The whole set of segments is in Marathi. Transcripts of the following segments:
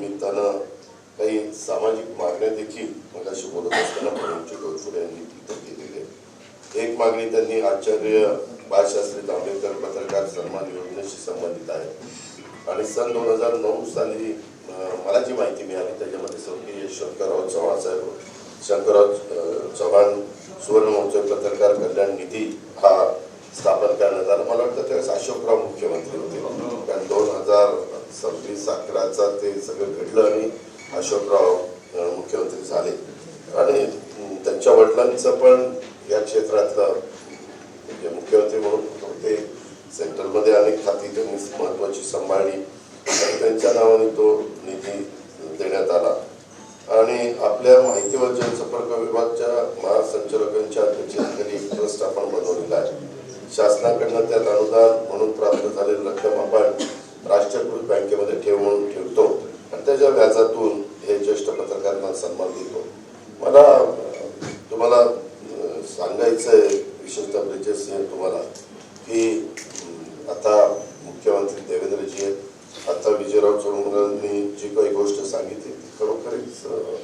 निमित्तानं काही सामाजिक मागण्या देखील मगाशी बोलत असताना प्रवीणजी डोरफुडे यांनी तिथं केलेले एक मागणी त्यांनी आचार्य बाळशास्त्री आंबेडकर पत्रकार सन्मान योजनेशी संबंधित आहे. आणि सन दोन हजार नऊ साली मला जी माहिती मिळाली त्याच्यामध्ये स्वर्गीय शंकरराव चव्हाण साहेब शंकरराव चव्हाण सुवर्ण महोत्सव पत्रकार कल्याण निधी हा स्थापन करण्यात आला. मला वाटतं त्यावेळेस अशोकराव मुख्यमंत्री होते. कारण दोन हजार सव्वीस अकराचा ते सगळं घडलं आणि अशोकराव मुख्यमंत्री झाले. आणि त्यांच्या वडिलांचं पण या क्षेत्रातलं म्हणजे मुख्यमंत्री म्हणून होते सेंट्रलमध्ये अनेक खाती त्यांनी महत्वाची सांभाळली. त्यांच्या नावाने तो निधी देण्यात आला. आणि आपल्या माहिती व जनसंपर्क विभागच्या महासंचालकांच्या अध्यक्षतेखाली एक ट्रस्ट आपण बनवलेला आहे. शासनाकडनं त्यात अनुदान म्हणून प्राप्त झालेली रक्कम आपण राष्ट्रीयकृत बँकेमध्ये ठेव म्हणून ठेवतो. आणि त्याच्या व्याजातून हे ज्येष्ठ पत्रकारांना सन्मान देतो. मला तुम्हाला सांगायचं आहे विशेषतः ब्रिजेश सिंह तुम्हाला की अं, आता मुख्यमंत्री देवेंद्रजी आहेत आता विजयराव चोरमलांनी जी काही गोष्ट सांगितली ती खरोखरीच अं,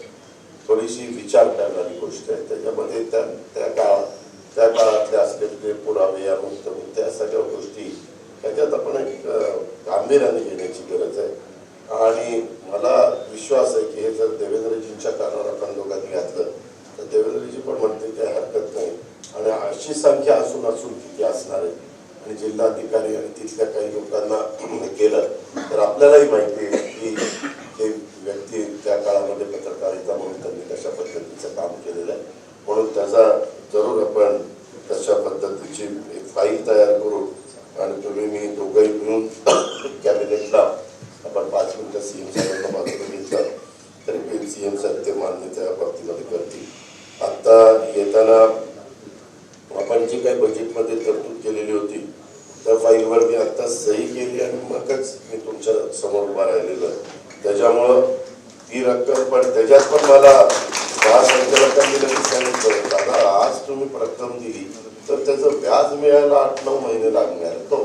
थोडीशी विचार करणारी गोष्ट आहे त्याच्यामध्ये त्या त्या काळात त्या काळातले असलेले पुरावे अमुक तमुक त्या सगळ्या गोष्टी त्याच्यात आपण एक अं, गांभीर्याने घेण्याची गरज आहे आणि मला विश्वास आहे की हे जर देवेंद्रजींच्या कानावर आपण दोघांनी घातलं तर देवेंद्रजी पण म्हणते काही हरकत नाही आणि अशी संख्या असून असून किती असणार आहे. आणि जिल्हाधिकारी आणि तिथल्या काही लोकांना केलं तर आपल्यालाही माहिती आहे की हे व्यक्ती त्या काळामध्ये पत्रकारिता म्हणून त्यांनी कशा पद्धतीचं काम केलेलं आहे. म्हणून त्याचा जरूर आपण तशा पद्धतीची एक फाईल तयार करू आणि तुम्ही मी दोघंही मिळून कॅबिनेटला आपण पाच मिनिटं सीएम साहेबांना बाजूला घेतलं तरी सीएम साहेब ते मान्य त्या बाबतीमध्ये करतील आता येताना आपण जी काही बजेटमध्ये तरतूद केलेली होती त्या फाईलवर मी आता सही केली आणि मगच मी तुमच्यासमोर उभा राहिलेलो आहे त्याच्यामुळं ती रक्कम पण त्याच्यात पण मला महासंचालकांनी लगेच सांगितलं दादा आज तुम्ही रक्कम दिली तर त्याचं व्याज मिळायला आठ नऊ महिने लागणार तो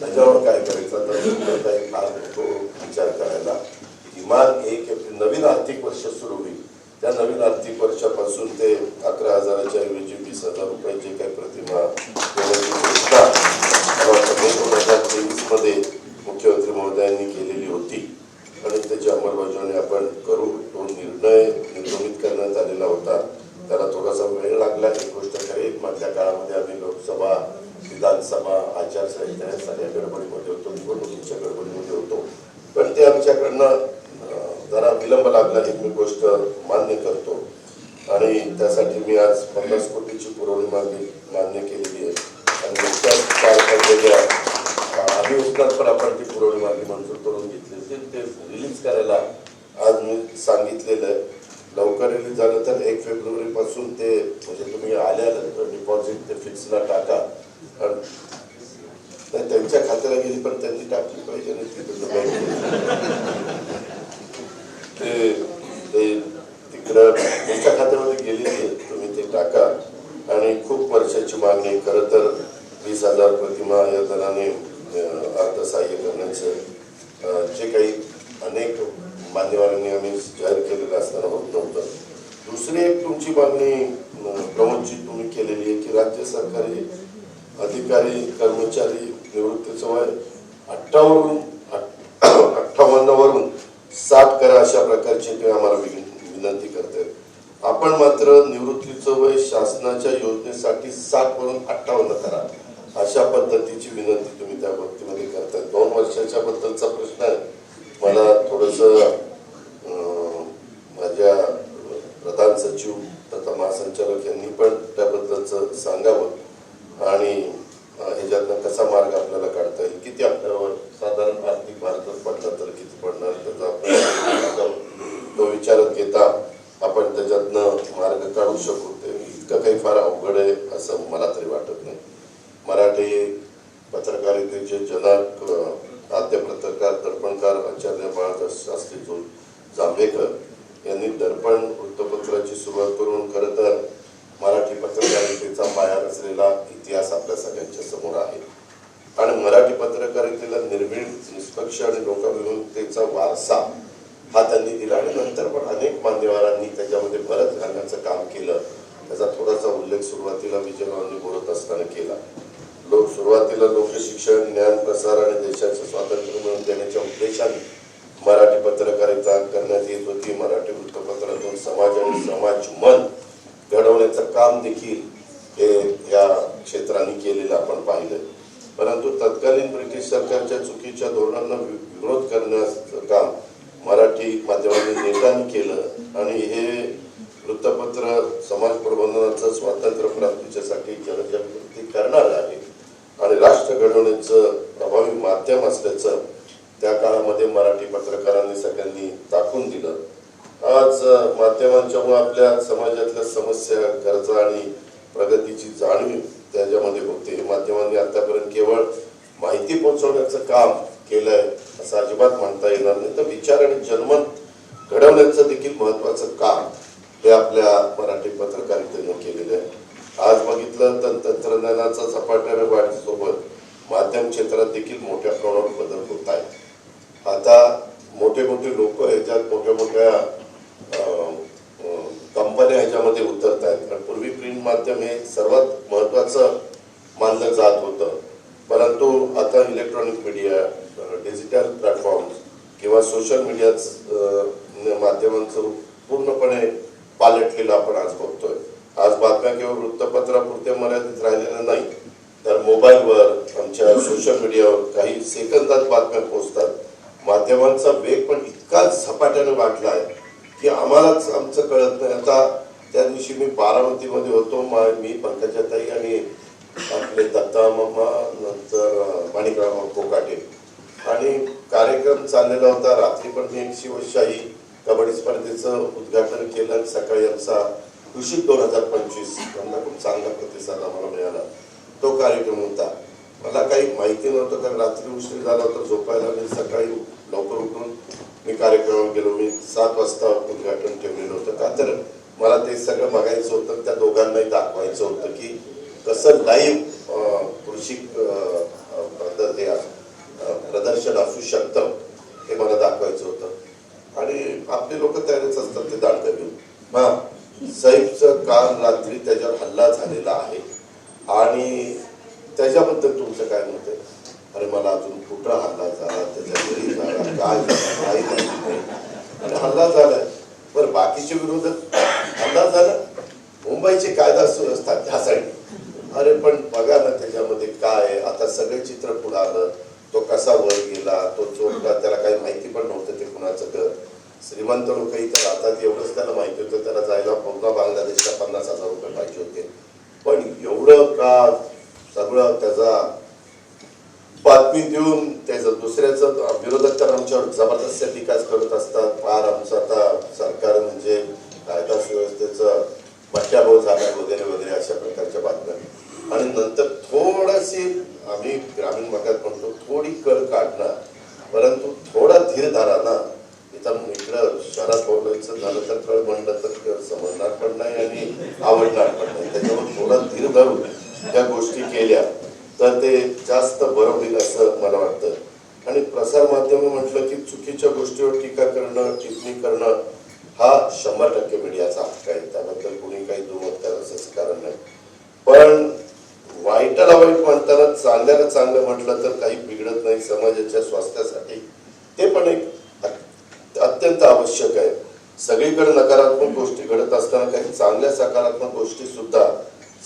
त्याच्यावर काय करायचं तर तुम्हाला काही खास नको विचार करायला किमान एक एप्रिल नवीन आर्थिक वर्ष सुरू होईल. त्या नवीन आर्थिक वर्षापासून ते अकरा हजाराच्या ऐवजी वीस हजार रुपयाचे काही प्रतिमा देण्याची घोषणा मला वाटतं मे दोन हजार तेवीसमध्ये मुख्यमंत्री महोदयांनी केलेली होती आणि त्याची अंमलबजावणी आपण करू तो निर्णय निर्गमित करण्यात आलेला होता त्याला थोडासा वेळ लागला ही गोष्ट खरी मधल्या काळामध्ये आम्ही लोकसभा विधानसभा आचारसंहिता या सगळ्या गडबडीमध्ये होतो निवडणुकीच्या गडबडीमध्ये होतो पण ते आमच्याकडनं अं, जरा विलंब लागला ही मी गोष्ट मान्य करतो आणि त्यासाठी मी आज पन्नास कोटीची पुरवणी मागणी मान्य केलेली आहे आणि नुकत्याच पार पडलेल्या अधिवेशनात पण आपण ती पुरवणी मागणी मंजूर करून घेतली होती ते रिलीज करायला आज मी सांगितलेलं आहे लवकर रिलीज झालं तर एक फेब्रुवारी पासून ते म्हणजे तुम्ही आल्यानंतर डिपॉझिट ते फिक्सला टाका. आणि नाही, त्यांच्या खात्याला गेली पण त्यांनी टाकली पाहिजे ते ते तिकडं त्यांच्या खात्यामध्ये गेलेली तुम्ही ते टाका. आणि खूप वर्षाची मागणी खरं तर वीस हजार प्रतिमा या दराने अर्थसहाय्य करण्याचं जे काही अनेक मान्यवरांनी आम्ही जाहीर केलेलं असताना होत नव्हतं. दुसरी एक तुमची मागणी अं, प्रमोदजी तुम्ही केलेली आहे की राज्य सरकारी अधिकारी कर्मचारी निवृत्तीचं वय अठ्ठावरून अठ्ठावन्न वरून साठ करा अशा प्रकारची ते आम्हाला विनंती करते आपण मात्र निवृत्तीचं वय शासनाच्या योजनेसाठी साठ वरून अठ्ठावन्न करा अशा पद्धतीची विनंती तुम्ही त्या बाबतीमध्ये करताय दोन वर्षाच्या बद्दलचा प्रश्न आहे. मला थोडस माझ्या प्रधान सचिव तथा महासंचालक यांनी पण त्याबद्दलचं सांगावं आणि अं, ह्याच्यातनं कसा मार्ग आपल्याला काढता येईल किती आपल्यावर साधारण आर्थिक भार जर पडला तर किती पडणार त्याचा आपल्याला सांगावं. तो विचारात घेता आपण त्याच्यातनं मार्ग काढू शकू ते इतकं काही फार अवघड आहे असं मला तरी वाटत नाही मराठी पत्रकारितेचे जनक अं, आद्य पत्रकार दर्पणकार आचार्य बाळदास शास्त्री जो जांभेकर यांनी दर्पण वृत्तपत्राची सुरुवात करून खरं तर मराठी पत्रकारितेचा पाया रचलेला इतिहास आपल्या सगळ्यांच्या समोर आहे आणि मराठी मिळून निर्भीड आणि वारसा हा त्यांनी दिला आणि नंतर पण अनेक मान्यवरांनी त्याच्यामध्ये भरत घालण्याचं काम केलं. त्याचा थोडासा उल्लेख सुरुवातीला विजयरावांनी बोलत असताना केला. लोक सुरुवातीला लोकशिक्षण ज्ञान प्रसार आणि देशाचं स्वातंत्र्य मिळवून देण्याच्या उद्देशाने मराठी पत्रकारिता करण्यात येत होती. मराठी वृत्तपत्रातून समाज आणि समाज मन घडवण्याचं काम देखील हे या क्षेत्राने केलेलं आपण पाहिलं परंतु तत्कालीन ब्रिटिश सरकारच्या चुकीच्या धोरणांना विरोध करण्याचं काम मराठी माध्यमांनी नेटाने केलं आणि हे वृत्तपत्र समाज प्रबंधनाचं स्वातंत्र्य प्राप्तीच्यासाठी जनजागृती करणार आहे. आणि राष्ट्र घडवण्याचं प्रभावी माध्यम असल्याचं त्या काळामध्ये मराठी पत्रकारांनी सगळ्यांनी दाखवून दिलं. आज माध्यमांच्यामुळे आपल्या समाजातल्या समस्या गरजा आणि प्रगतीची जाणीव त्याच्यामध्ये होते. माध्यमांनी आतापर्यंत केवळ माहिती पोहोचवण्याचं काम केलंय असं अजिबात म्हणता येणार नाही. तर विचार आणि जनमत घडवण्याचं देखील महत्वाचं काम हे आपल्या मराठी पत्रकारितेनं केलेलं आहे. आज बघितलं तर तंत्रज्ञानाचा झपाट्याने वाढीसोबत माध्यम क्षेत्रात देखील मोठ्या प्रमाणात बदल होत आहे आता मोठे मोठे लोक ह्याच्यात मोठ्या मोठ्या कंपन्या ह्याच्यामध्ये उतरत आहेत कारण पूर्वी प्रिंट माध्यम हे सर्वात महत्वाचं मानलं जात होतं. परंतु आता इलेक्ट्रॉनिक मीडिया डिजिटल प्लॅटफॉर्म किंवा सोशल मीडिया माध्यमांचं पूर्णपणे पालटलेलं आपण आज बघतोय. आज बातम्या केवळ वृत्तपत्रापुरते मर्यादित राहिलेल्या नाही तर मोबाईलवर आमच्या सोशल मीडियावर काही सेकंदात बातम्या पोहोचतात. माध्यमांचा वेग पण इतका झपाट्याने वाढला आहे की आम्हालाच आमचं कळत नाही. आता त्या दिवशी मी बारामतीमध्ये होतो मी पंकजाताई आणि आपले दत्ता मामा नंतर माणिकराव कोकाटे आणि कार्यक्रम चाललेला होता. रात्री पण मी एक शिवशाही कबड्डी स्पर्धेचं उद्घाटन केलं. आणि सकाळी आमचा कृषी दोन हजार पंचवीस यांना खूप चांगला प्रतिसाद आम्हाला मिळाला. तो कार्यक्रम होता. मला काही माहिती नव्हतं कारण रात्री उशीर झाला होता. झोपायला मी सकाळी लवकर उठून मी कार्यक्रमात गेलो. मी सात वाजता उद्घाटन ठेवलेलं होतं. का तर मला ते सगळं बघायचं होतं. त्या दोघांनाही दाखवायचं होतं की कसं लाईव्ह कृषी प्रदर्शन असू शकतं हे मला दाखवायचं होतं. आणि आपले लोक तयारच असतात ते दांड घेऊन सैफचं काल रात्री त्याच्यावर हल्ला झालेला आहे. आणि त्याच्याबद्दल तुमचं काय मत आहे अरे मला अजून कुठं हल्ला झाला त्याच्या घरी झाला काय झालं काही माहिती नाही आणि हल्ला झालाय बरं बाकीचे विरोधक हल्ला झाला मुंबईची कायदा सुव्यवस्था त्यासाठी अरे पण बघा ना त्याच्यामध्ये काय आहे आता सगळे चित्र पुढे आलं तो कसा वर गेला तो चोरला त्याला काही माहिती पण नव्हतं ते कुणाचं घर श्रीमंत लोक इथं राहतात एवढंच त्याला माहिती होतं त्याला जायला पुन्हा बांगलादेशला पन्नास हजार रुपये पाहिजे होते पण एवढं का सगळं त्याचा बातमी देऊन त्याचं दुसऱ्याचं विरोधक तर आमच्यावर जबरदस्त विकास करत असतात. फार आमचं आता सरकार म्हणजे कायदा सुव्यवस्थेचं बट्ट्याबोळ झाला वगैरे वगैरे अशा प्रकारच्या बातम्या. आणि नंतर थोडीशी आम्ही ग्रामीण भागात म्हणतो थोडी कळ काढणार परंतु थोडा धीर धाराना. इथं इकडं शहरात बोलायचं झालं तर कळ म्हणलं तर समजणार पण नाही आणि आवडणार पण नाही. त्याच्यावर थोडा धीर धरून त्या गोष्टी केल्या तर ते जास्त बरं होईल असं मला वाटतं. आणि प्रसार माध्यम म्हटलं की चुकीच्या गोष्टीवर टीका करणं टिप्पणी करणं हा शंभर टक्के मीडियाचा हक्क आहे. त्याबद्दल कोणी काही दुमत करायचं कारण नाही. पण वाईटाला वाईट म्हणताना चांगल्याला चांगलं म्हटलं तर काही बिघडत नाही. समाजाच्या स्वास्थ्यासाठी ते पण एक अत्यंत आवश्यक आहे. सगळीकडे नकारात्मक गोष्टी घडत असताना काही चांगल्या सकारात्मक गोष्टी सुद्धा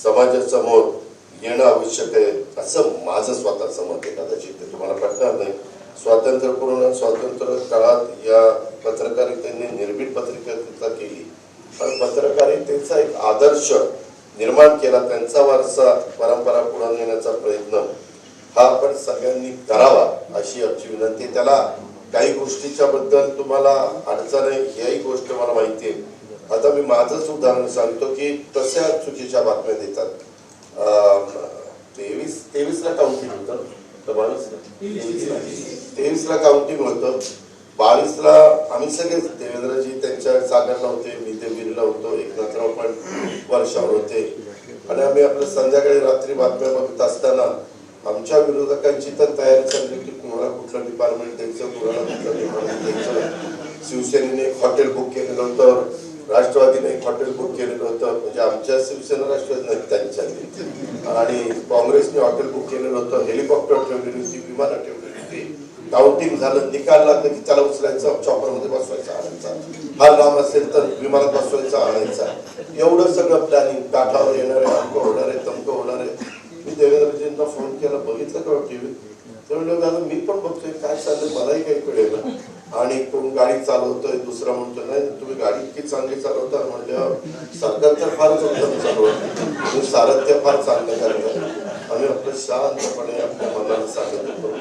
समाजासमोर येणं आवश्यक आहे असं माझं स्वतःचं मत आहे. कदाचित ते तुम्हाला पटणार नाही. स्वातंत्र्यपूर्ण स्वातंत्र्य काळात या पत्रकारितेने निर्भीड पत्रकारिता केली. पण पत्रकारितेचा एक आदर्श निर्माण केला त्यांचा वारसा परंपरा पुढे नेण्याचा प्रयत्न हा आपण सगळ्यांनी करावा अशी आमची विनंती त्याला काही गोष्टीच्या बद्दल तुम्हाला अडचण आहे याही गोष्ट मला माहिती आहे. आता मी माझंच उदाहरण सांगतो की तशा चुकीच्या बातम्या देतात. तेवीस तेवीसला काउंटिंग होतं. का तेवीसला काउंटिंग होतं. बावीसला आम्ही सगळेच देवेंद्रजी त्यांच्या सागरला होते मी ते बिरला होतो एकनाथराव पण वर्षावर होते. आणि आम्ही आपलं संध्याकाळी रात्री बातम्या बघत असताना आमच्या विरोधकांची तर तयारी चालली की कुणाला कुठलं डिपार्टमेंट द्यायचं कोणाला कुठलं डिपार्टमेंट द्यायचं. शिवसेनेने एक हॉटेल बुक केलेलं होतं राष्ट्रवादीने एक हॉटेल बुक केलेलं होतं. म्हणजे आमच्या शिवसेना राष्ट्रवादी नाही त्यांच्या आणि काँग्रेसने हॉटेल बुक केलेलं होतं. हेलिकॉप्टर ठेवलेली होती विमानं ठेवलेली होती. काउंटिंग झालं निकाल लागलं की त्याला उचलायचं चॉपरमध्ये बसवायचा आणायचा. हा लांब असेल तर विमानात बसवायचा आणायचा. एवढं सगळं प्लॅनिंग काठावर येणार आहे अमकं होणार आहे तमकं होणार आहे मी देवेंद्रजींना फोन केला बघितलं का टीव्ही ते म्हणलं दादा मी पण बघतोय काय चाललंय मलाही काही कळेल आणि कोण गाडी चालवतोय दुसरा म्हणतो नाही तुम्ही गाडी इतकी चांगली चालवता. म्हणल्यावर सरकार तर फारच उत्तम चालवत. म्हणजे सारथ्य फार चांगलं करताय आम्ही आपलं शांतपणे आपल्या मनाला सांगत होतो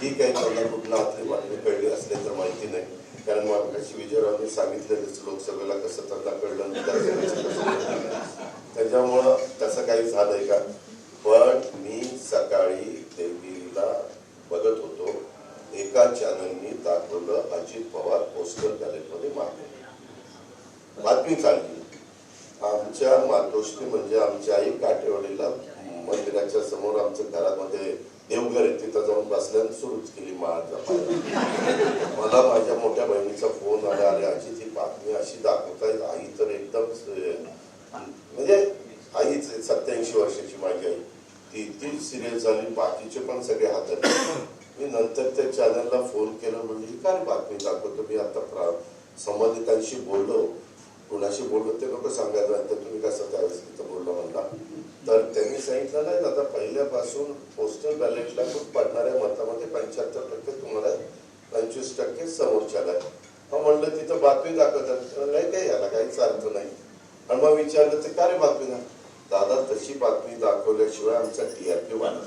ठीक आहे मला कुठला आपली मागणी कळली असले तर माहिती नाही. कारण मग कशी विजयरावांनी सांगितलेलंच लोकसभेला कसं त्यांना कळलं त्याच्यामुळं तसं काही झालंय का पण मी सकाळी देवीला बघत होतो एका चॅनलनी दाखवलं अजित पवार पोस्टल बॅलेटमध्ये मागणी बातमी चालली आमच्या मातोश्री म्हणजे आमच्या आई काठेवाडीला मंदिराच्या समोर आमच्या घरामध्ये देवघर आहे. तिथं जाऊन बसल्यानं सुरूच केली माळ मला माझ्या मोठ्या बहिणीचा फोन आला. अरे आजी ती बातमी अशी दाखवताय. आई तर एकदम म्हणजे आईच सत्याऐंशी वर्षाची माझी आई. ती ती सिरियस झाली. बाकीचे पण सगळे हातात. मी नंतर त्या चॅनलला फोन केला म्हणजे काय बातमी दाखवतो? मी आता प्रा- संबंधितांशी बोललो. कुणाशी बोललो ते लोक सांगायला तर तुम्ही कसं त्यावेळेस तिथं बोललो? म्हणला. तर त्यांनी सांगितलं नाही दादा पहिल्यापासून पोस्टल बॅलेटला खूप पडणाऱ्या मतामध्ये पंच्याहत्तर टक्के तुम्हाला पंचवीस टक्के समोरच्याला आहे. मग म्हणलं तिथं बातमी दाखवतात. नाही काही याला काहीच अर्थ नाही. आणि मग विचारलं ते काय रे बातमी ना दादा तशी बातमी दाखवल्याशिवाय आमचा टी आर वाढत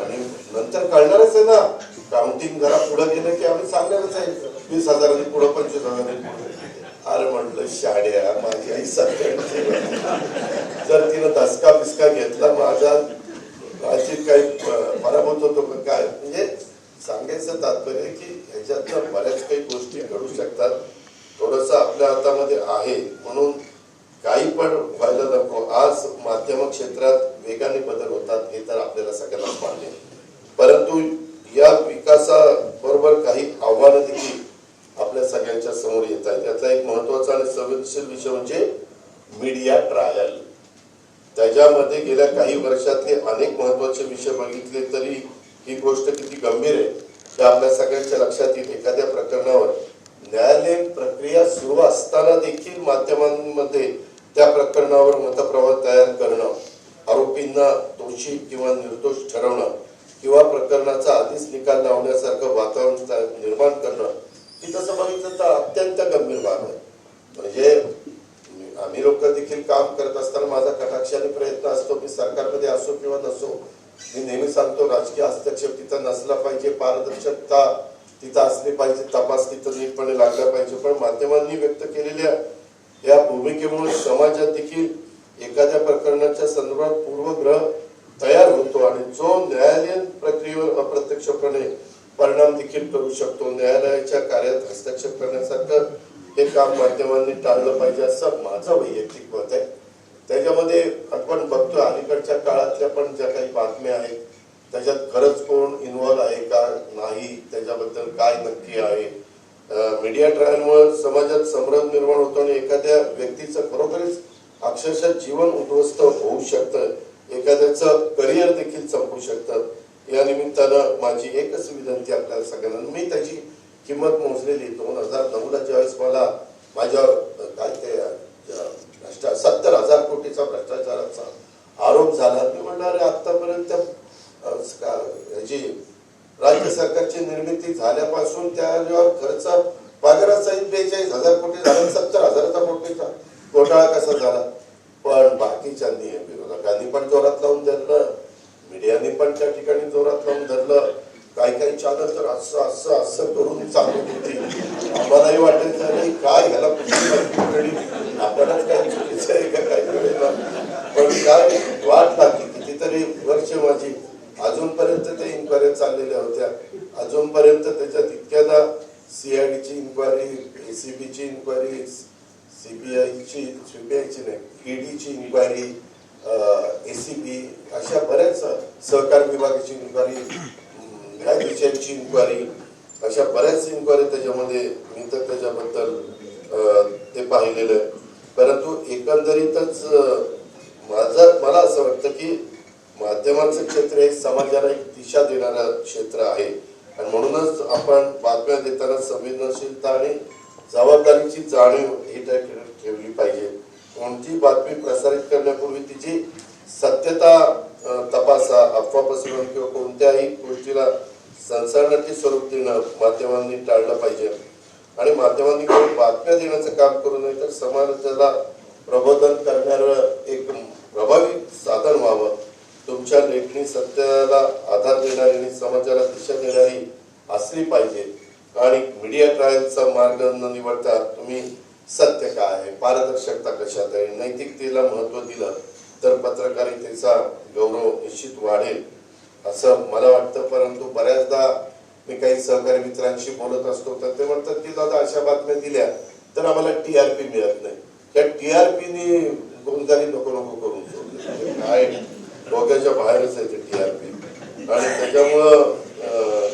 आणि नंतर कळणारच आहे ना. काउंटिंग जरा पुढे गेलं की आम्ही सांगणारच आहे. वीस हजारांनी पुढे पंचवीस हजारांनी अरे म्हटलं शाड्या माझी आई सत्याऐंशी जर तिनं दसका बिस्का घेतला माझा माझी काही पराभूत होतो पण काय? म्हणजे सांगायचं तात्पर्य की ह्याच्यातनं बऱ्याच काही गोष्टी घडू शकतात. थोडस आपल्या हातामध्ये आहे. म्हणून काही पण व्हायला नको. आज माध्यम क्षेत्रात वेगाने बदल होतात हे तर आपल्याला सगळ्यांनाच मान्य परंतु या विकासाबरोबर काही आव्हानं देखील आपल्या सगळ्यांच्या समोर येत आहेत. त्यातला एक महत्त्वाचा आणि संवेदनशील विषय म्हणजे मीडिया ट्रायल त्याच्यामध्ये गेल्या काही वर्षातले अनेक महत्त्वाचे विषय बघितले तरी ही गोष्ट किती गंभीर आहे हे आपल्या सगळ्यांच्या लक्षात येईल. एखाद्या प्रकरणावर न्यायालयीन प्रक्रिया सुरू असताना देखील माध्यमांमध्ये त्या प्रकरणावर मतप्रवाह तयार करणं आरोपींना दोषी किंवा निर्दोष ठरवणं किंवा प्रकरणाचा आधीच निकाल लावण्यासारखं वातावरण निर्माण करणं ही तसं बघितलं तर अत्यंत गंभीर बाब आहे. म्हणजे आम्ही लोक देखील काम करत असताना माझा कटाक्षाने प्रयत्न असतो मी सरकारमध्ये असो किंवा नसो मी नेहमी सांगतो राजकीय हस्तक्षेप तिथं नसला पाहिजे पारदर्शकता तिथं असली पाहिजे तपास तिथं नीटपणे लागला पाहिजे पण माध्यमांनी व्यक्त केलेल्या या भूमिकेमुळे समाजात देखील एखाद्या प्रकरणाच्या संदर्भात पूर्वग्रह तयार होतो आणि जो न्यायालयीन प्रक्रियेवर अप्रत्यक्षपणे परिणाम देखील करू शकतो. न्यायालयाच्या कार्यात हस्तक्षेप करण्यासारखं हे काम माध्यमांनी टाळलं पाहिजे असं माझं वैयक्तिक मत आहे. त्याच्यामध्ये आपण बघतो अलीकडच्या काळातल्या पण ज्या काही बातम्या आहेत त्याच्यात खरंच कोण इन्व्हॉल्व आहे का नाही त्याच्याबद्दल काय नक्की आहे मीडिया ट्रायलमुळे समाजात संभ्रम निर्माण होतो आणि एखाद्या व्यक्तीचं खरोखरच अक्षरशः जीवन उद्ध्वस्त होऊ शकतं. एखाद्याचं करिअर देखील संपू शकतं. या निमित्तानं माझी एकच विनंती आपल्याला सगळ्यांना. मी त्याची किंमत मोजलेली दोन हजार नऊला ज्यावेळेस मला माझ्या काय ते भ्रष्टा सत्तर हजार कोटीचा भ्रष्टाचाराचा आरोप झाला. मी म्हणणार अरे आतापर्यंत जी का- ह्याची राज्य सरकारची निर्मिती झाल्यापासून त्याच्यावर खर्च पगारासहित बेचाळीस हजार कोटी झाला सत्तर हजाराचा कोटीचा घोटाळा कसा झाला पण बाकीच्यांनी विरोधकांनी पण जोरात लावून धरलं मीडियाने पण त्या ठिकाणी जोरात लावून धरलं काही काही चॅनल तर असं असं असं करून चालवत होती आम्हालाही वाटायचं अरे काय ह्याला कुठली माहिती मिळाली? आपणच काय चुकीचं आहे का काही वेळेला पण काय वाट लागली कितीतरी वर्ष माझी अजूनपर्यंत त्या इन्क्वायरी चाललेल्या होत्या अजूनपर्यंत त्याच्यात इतक्यादा सीआयडीची इन्क्वायरी एसीबीची इन्क्वायरी सीबीआयची सीबीआयची नाही ईडीची इन्क्वायरी एसीबी अशा बऱ्याच सहकार विभागाची इन्क्वायरी न्यायाधीशांची इन्क्वायरी अशा बऱ्याच इन्क्वायरी त्याच्यामध्ये मी तर त्याच्याबद्दल ते पाहिलेलं आहे. परंतु एकंदरीतच माझं मला असं वाटतं की माध्यमांचं क्षेत्र हे समाजाला एक दिशा देणारं क्षेत्र आहे. आणि म्हणूनच आपण बातम्या देताना संवेदनशीलता आणि जबाबदारीची जाणीव ही त्या ठेवली पाहिजे. कोणती बातमी प्रसारित करण्यापूर्वी तिची सत्यता तपासा अफवा पसरवणं किंवा कोणत्याही गोष्टीला संसर्गाचे स्वरूप देणं माध्यमांनी टाळलं पाहिजे. आणि माध्यमांनी केवळ बातम्या देण्याचं काम करू नये तर समाजाला प्रबोधन करणारं एक प्रभावी साधन व्हावं. तुमच्या लेखणी सत्याला आधार देणारी आणि समाजाला दिशा देणारी असली पाहिजे. आणि मीडिया ट्रायलचा मार्ग न निवडता तुम्ही सत्य काय आहे? पारदर्शकता कशात आहे? नैतिकतेला महत्त्व दिलं तर पत्रकारितेचा गौरव निश्चित वाढेल असं मला वाटतं. परंतु बऱ्याचदा मी काही सहकारी मित्रांशी बोलत असतो तर ते म्हणतात की दादा अशा बातम्या दिल्या तर आम्हाला टी आर पी मिळत नाही. त्या टीआरपीने गुणगारी नको नको करून म्हणजे काय? डोक्याच्या बाहेरच आहे ते टी आर पी. आणि त्याच्यामुळं अं,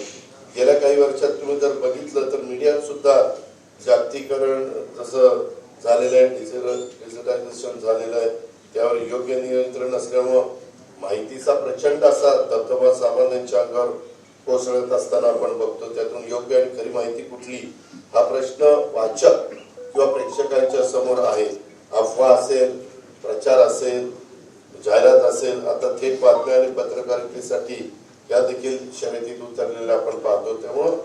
गेल्या काही वर्षात तुम्ही जर बघितलं तर मीडियात सुद्धा जागतिकरण जसं झालेलं आहे डिजिटल डिजिटायझेशन झालेलं आहे त्यावर योग्य नियंत्रण असल्यामुळं माहितीचा प्रचंड असा दबदबा सामान्यांच्या अंगावर कोसळत असताना आपण बघतो त्यातून योग्य आणि खरी माहिती कुठली हा प्रश्न वाचक किंवा प्रेक्षकांच्या समोर आहे. अफवा असेल प्रचार असेल जाहिरात असेल आता थेट बातम्या आणि पत्रकारितेसाठी या देखील शर्यतीत उतरलेल्या आपण पाहतो. त्यामुळं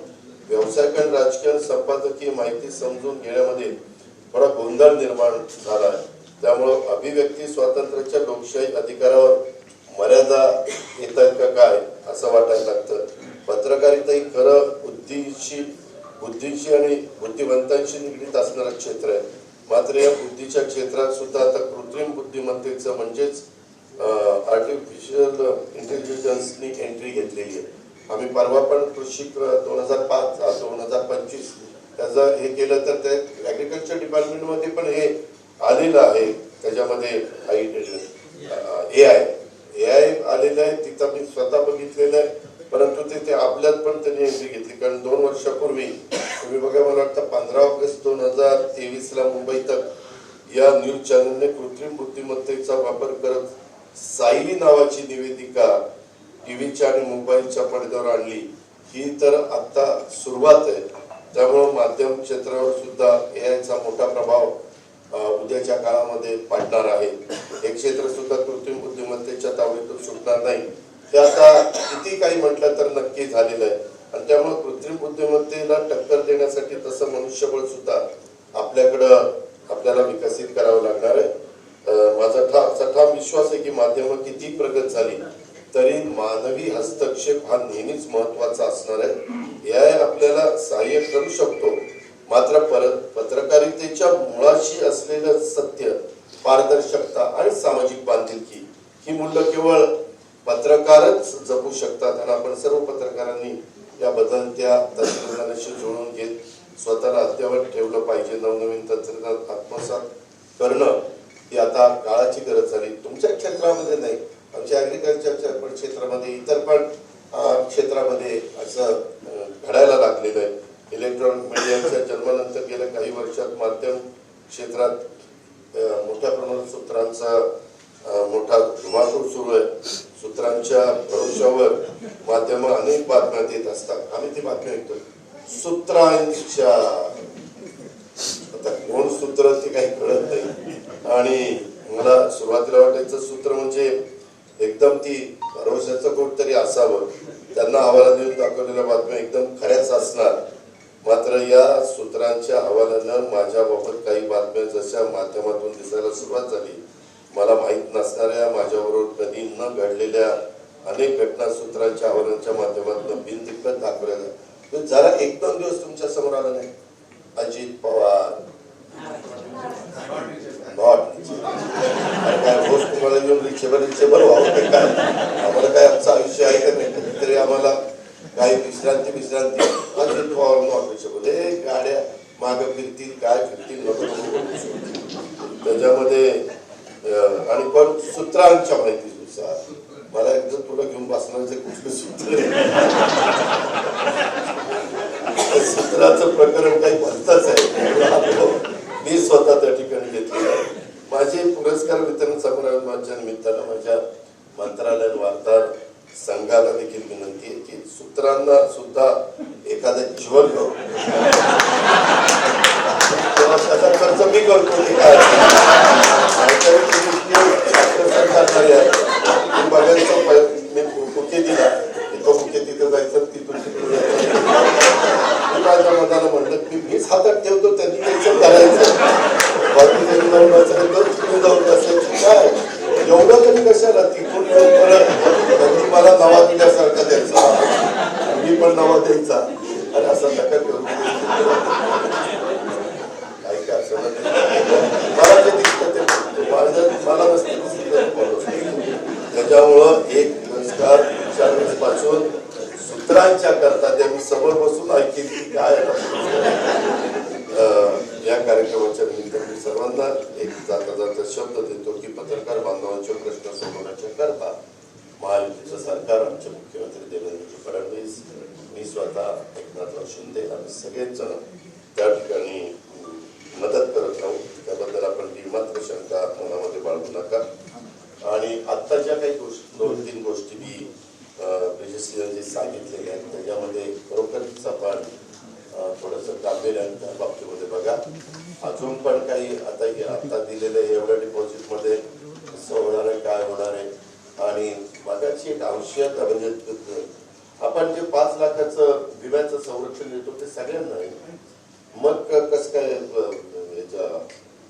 व्यावसायिक आणि राजकीय संपादकीय माहिती समजून घेण्यामध्ये थोडा गोंधळ निर्माण झाला आहे. त्यामुळं अभिव्यक्ती स्वातंत्र्याच्या लोकशाही अधिकारावर मर्यादा येतात का काय असं वाटायला लागतं. पत्रकारिता ही खरं बुद्धीशी बुद्धीशी आणि बुद्धिवंतांशी निगडीत असणारं क्षेत्र आहे. मात्र या बुद्धीच्या क्षेत्रात सुद्धा आता कृत्रिम बुद्धिमत्तेचं म्हणजेच आर्टिफिशियल इंटेलिजन्सनी एंट्री घेतलेली आहे. आम्ही परवा पण कृषी दोन हजार पाच दोन हजार पंचवीस त्याचं हे केलं तर ते ॲग्रिकल्चर डिपार्टमेंटमध्ये पण हे आलेलं आहे. त्याच्यामध्ये ए आय ए आय आलेलं आहे तिथं मी स्वतः बघितलेलं आहे. परंतु ते ते आपल्यात पण त्यांनी एंट्री घेतली. कारण दोन वर्षापूर्वी तुम्ही बघा मला वाटतं पंधरा ऑगस्ट दोन हजार तेवीसला तक या न्यूज चॅनलने कृत्रिम बुद्धिमत्तेचा वापर करत सायली नावाची निवेदिका टीव्हीच्या आणि मोबाईलच्या पडद्यावर आणली. ही तर आता सुरुवात आहे. त्यामुळं माध्यम क्षेत्रावर सुद्धा एआयचा मोठा प्रभाव उद्याच्या काळामध्ये पडणार आहे. हे क्षेत्र सुद्धा कृत्रिम बुद्धिमत्तेच्या तावडीतून सुटणार नाही. ते आता किती काही म्हटलं तर नक्की झालेलं आहे. आणि त्यामुळे कृत्रिम बुद्धिमत्तेला टक्कर देण्यासाठी तसं मनुष्यबळ सुद्धा आपल्याकडं आपल्याला विकसित करावं लागणार आहे. माझा ठाम असा ठाम विश्वास आहे की माध्यमं किती प्रगत झाली. तरी मानवी हस्तक्षेप हा नेहमीच महत्त्वाचा असणार आहे. एआय आपल्याला सहाय्य करू शकतो. मात्र परत पत्रकारितेच्या मुळाशी असलेलं सत्य पारदर्शकता आणि सामाजिक बांधिलकी ही मूल्य केवळ पत्रकारच जपू शकतात आणि आपण सर्व पत्रकारांनी या बदलत्या तंत्रज्ञानाशी जुळून घेत स्वतःला अद्यावत ठेवलं पाहिजे. नवनवीन तंत्रज्ञान आत्मसात करणं ही आता काळाची गरज झाली. तुमच्या क्षेत्रामध्ये नाही. आमच्या ऍग्रिकल्चरच्या पण क्षेत्रामध्ये इतर पण क्षेत्रामध्ये असं घडायला लागलेलं आहे. इलेक्ट्रॉनिक मीडियाच्या जन्मानंतर गेल्या काही वर्षात माध्यम क्षेत्रात मोठ्या प्रमाणात सूत्रांचा मोठा धुमाकूळ सुरू आहे. सूत्रांच्या भरोश्यावर माध्यम अनेक बातम्या देत असतात. आम्ही ती बातम्या ऐकतो सूत्रांच्या आता कोण सूत्र ते काही कळत नाही. आणि मला सुरुवातीला वाटायचं सूत्र म्हणजे एकदम ती भरोशाचं कोट तरी असावं. त्यांना हवाला देऊन दाखवलेल्या बातम्या एकदम खऱ्याच असणार. मात्र या सूत्रांच्या हवालानं माझ्याबाबत काही बातम्या जशा माध्यमातून दिसायला सुरुवात झाली मला माहीत नसणाऱ्या माझ्याबरोबर कधी न घडलेल्या अनेक घटना सूत्रांच्या हवालांच्या माध्यमातून बिनदिक्कत दाखवल्या जातात. जरा एक दोन दिवस तुमच्यासमोर आला नाही. अजित पवार. काय रोज तुम्हाला येऊन रिक्षेवर रिक्षेवर व्हावं ते काय? आम्हाला काय आमचं आयुष्य आहे का नाही? तरी आम्हाला काही विश्रांती विश्रांती अजून व्हावं नॉट हे गाड्या मागं फिरतील काय फिरतील त्याच्यामध्ये आणि पण सूत्रांच्या माहितीनुसार मला एकदा तुला घेऊन बसण्याचं कुठलं सूत्र सूत्राचं प्रकरण काही भरतच आहे. मी स्वतः त्या ठिकाणी घेतलेलं आहे माझे पुरस्कार वितरण समारंभाच्या निमित्तानं माझ्या मंत्रालय वार्ताहर संघाला देखील विनंती आहे की सूत्रांना सुद्धा एखादं जीवन करू तेव्हा त्याचा खर्च मी करतो ते काय नाहीतर तुम्ही ते आश्वासन करणारे आहे. मी बघायचं प- मी बुके दिला की तो बुके तिथं जायचं तिथून तिथून जायचं मी माझ्या मनाला म्हणलं की मीच हातात ठेवतो त्यांनी त्याचं करायचं बाकी त्यांनी जाऊन बसायचं तर तिकडे जाऊन बसायचं काय ना तिथून येऊन परत त्यांनी मला नवा दिल्यासारखा द्यायचा मी पण नवा द्यायचा. आणि असा नका करू काही काय असं नाही. मला जे दिसतं ते बोलतो. माझं मला नसतं दिसतं ते बोलतो. त्याच्यामुळं एक पुरस्कार पुढच्या वेळेस पासून सूत्रांच्या करता ते मी समोर बसून ऐकेल की काय आहे अं, या कार्यक्रमाच्या निमित्ताने मी सर्वांना एक जाता जाता शब्द देतो की पत्रकार बांधवांचे प्रश्न सोडवण्याच्या करता महायुतीचं सरकार आमचे मुख्यमंत्री देवेंद्रजी फडणवीस मी स्वतः एकनाथराव शिंदे आम्ही सगळेच जण त्या ठिकाणी मदत करत राहू. त्याबद्दल आपण ती मात्र शंका मनामध्ये बाळगू नका. आणि आत्ता ज्या काही गोष्टी दोन तीन गोष्टी मी तेजस्वीजी सांगितलेल्या आहेत. त्याच्यामध्ये खरोखरचा पाठ थोडंसं थोडंसं आहे त्या बाबतीमध्ये बघा अजून पण काही आता हे आता दिलेलं आहे एवढ्या डिपॉझिटमध्ये कसं होणार आहे काय होणार आहे आणि मागाची एक आवश्यक म्हणजे आपण जे पाच लाखाचं विम्याचं संरक्षण मग क- कसं काय याच्या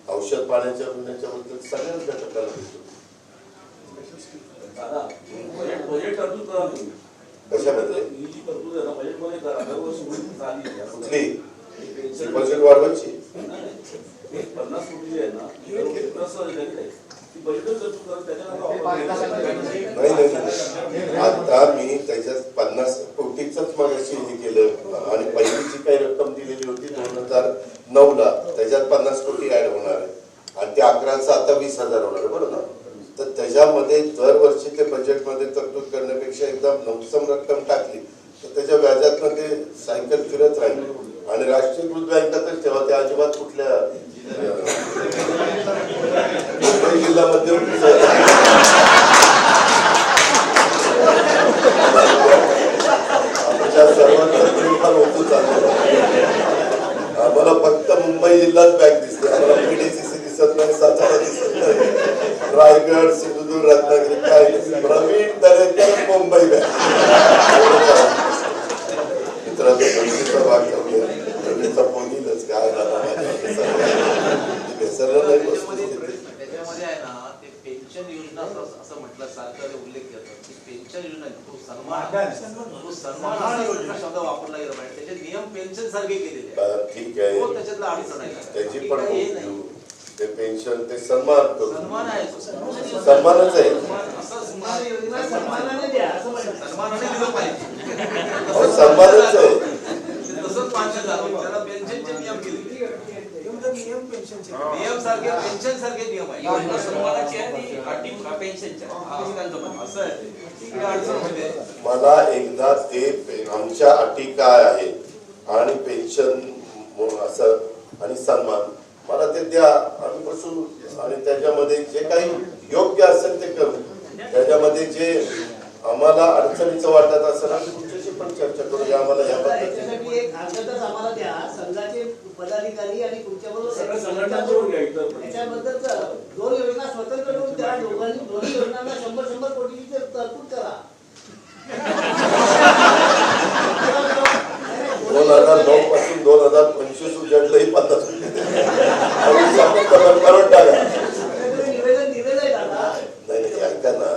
औषध पाण्याच्या विम्याच्या बद्दल सगळ्याच घटकाला भेटतो बजेट आहे ना झाली कुठली? वाढवायची हे पन्नास कोटी आहे ना ही नाही. आता मी त्याच्यात पन्नास कोटीच मगाशी हे केलं आणि पहिली जी काही रक्कम दिलेली होती दोन हजार नऊ त्याच्यात पन्नास कोटी ऍड होणार आहे. आणि ते अकराचं आता वीस हजार होणार आहे बरोबर? ना तर त्याच्यामध्ये दरवर्षी ते बजेटमध्ये तरतूद करण्यापेक्षा एकदम लमसम रक्कम टाकली तर त्याच्या व्याजातनं ते सायकल फिरत राहील. आणि राष्ट्रीयकृत बँकातच तेव्हा ते अजिबात कुठल्या मुंबई जिल्हा सर्वांचा होतो चालू आम्हाला फक्त मुंबई जिल्हाच बँक दिसते. आम्हाला पीडीसीसी दिसत नाही सातारा दिसत नाही. रायगड सिंधुदुर्ग रत्नागिरी काय प्रवीण दरेकर मुंबई बँक मित्रांनो प्रवीणचा भाग घेऊया प्रवीणचा फोन येईलच. काय झाला विसरलं नाही त्याच्यामध्ये वस्तू. त्याच्यामध्ये आहे ना ते पेन्शन योजना असं असं म्हटलं सारखं उल्लेख केला की पेन्शन योजना आहे, तो सन्मान तो सन्मान असा शब्द वापरला गेला. पाहिजे त्याचे नियम पेन्शन सारखे केलेले आहेत. ठीक आहे. तो त्याच्यातला अडचण आहे. त्याची पण काही हे नाही. ते पेन्शन ते सन्मान करू. सन्मान आहे. तो. सन्मानच आहे. सन्मान असा सन्मान योजना सन्मानाने द्या असं. सन्मानाने दिलं पाहिजे. अहो, सन्मानच आहे ते तसंच मान्य झालं त्याला पेन्शनचे नियम केले नियम सारखे पेन्शन सारखे नियम आहे सन्मानाची आणि अटी पेन्शनच्या असं आहे. ती अडचण होते. मला एकदा ते आमच्या अटी काय आहे आणि पेन्शन असं आणि सन्मान मला ते द्या. आम्ही बसू आणि त्याच्यामध्ये जे काही योग्य असेल ते करू. त्याच्यामध्ये जे आम्हाला अडचणीचं वाटत असेल आम्ही तुमच्याशी पण चर्चा करू. या आम्हाला या पद्धतीने. पदाधिकारी आणि तुमच्याबरोबर. त्याच्याबद्दलच दोन योजना स्वतंत्र करून त्या दोघांनी दोन्ही योजनांना शंभर शंभर कोटीची तरतूद करा. दोन हजार नऊ पासून दोन हजार पंचवीस सांगून करून करून टाका आपल्याकडे निवेदन दिलेलं आहे दादा नाही नाही ऐका ना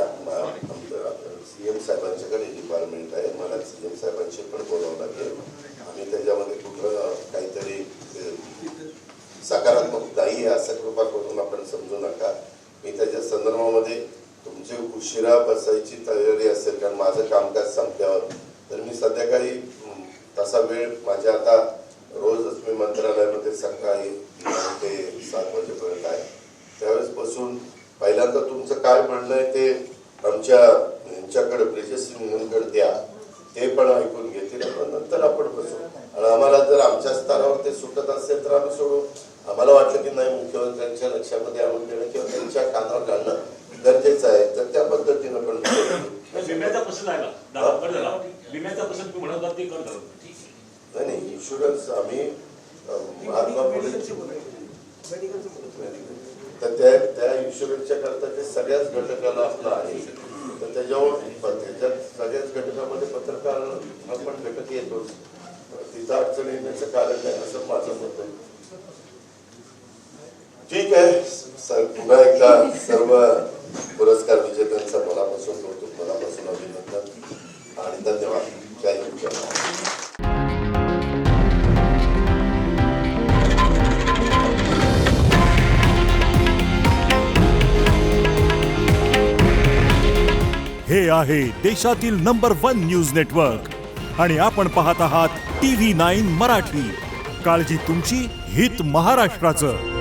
सीएम साहेबांच्याकडे डिपार्टमेंट आहे मला सीएम साहेबांशी पण बोलावं लागेल आम्ही त्याच्यामध्ये कुठलं काहीतरी अ, सकारात्मक नाही आहे असं कृपा करून आपण समजू नका. मी त्याच्या संदर्भामध्ये तुमची उशिरा बसायची तयारी असेल कारण माझं कामकाज संपल्यावर. तर मी संध्याकाळी तसा वेळ माझ्या आता रोजच मी मंत्रालयामध्ये सकाळी ते सात वाजेपर्यंत आहे. त्यावेळेस बसून पहिल्यांदा तुमचं काय म्हणणं आहे ते आमच्या यांच्याकडे ब्रिजेश सिंहकडे द्या. ते पण ऐकून घेतील आणि नंतर आपण बसू. आणि आम्हाला जर आमच्या स्तरावर ते सुटत असेल तर आम्ही सोडू. आम्हाला वाटलं की नाही मुख्यमंत्र्यांच्या लक्षामध्ये आणून देणं किंवा त्यांच्या कानावर घालणं गरजेचं आहे. तर त्या पद्धतीनं पण नाही नाही इन्शुरन्स आम्ही महात्मा फुले तर त्या त्या इन्शुरन्सच्या करता ते सगळ्याच घटकाला आपलं आहे. तर त्याच्यावर त्याच्यात सगळ्याच घटकामध्ये पत्रकार हा पण घटक येतोच. तिथं अडचण येण्याचं कारण नाही असं माझं मत आहे. ठीक आहे. पुन्हा एकदा सर्व पुरस्कार विजेत्यांचा मनापासून कौतुक मनापासून अभिनंदन आणि धन्यवाद. जय हिंद जय हे आहे देशातील नंबर वन न्यूज नेटवर्क. आणि आपण पाहत आहात टी व्ही नाईन मराठी. काळजी तुमची हित महाराष्ट्राचं.